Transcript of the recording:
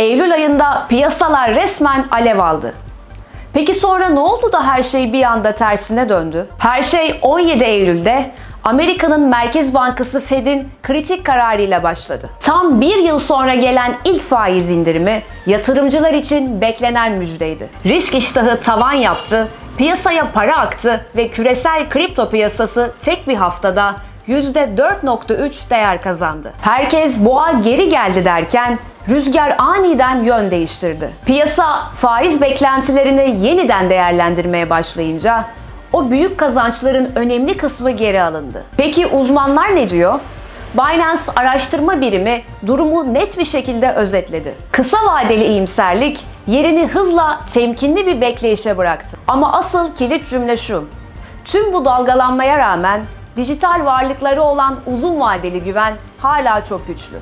Eylül ayında piyasalar resmen alev aldı. Peki sonra ne oldu da her şey bir anda tersine döndü? Her şey 17 Eylül'de Amerika'nın Merkez Bankası Fed'in kritik kararıyla başladı. Tam bir yıl sonra gelen ilk faiz indirimi yatırımcılar için beklenen müjdeydi. Risk iştahı tavan yaptı, piyasaya para aktı ve küresel kripto piyasası tek bir haftada %4.3 değer kazandı. Herkes boğa geri geldi derken rüzgar aniden yön değiştirdi. Piyasa faiz beklentilerini yeniden değerlendirmeye başlayınca o büyük kazançların önemli kısmı geri alındı. Peki uzmanlar ne diyor? Binance araştırma birimi durumu net bir şekilde özetledi. Kısa vadeli iyimserlik yerini hızla temkinli bir bekleyişe bıraktı. Ama asıl kilit cümle şu. Tüm bu dalgalanmaya rağmen dijital varlıkları olan uzun vadeli güven hala çok güçlü.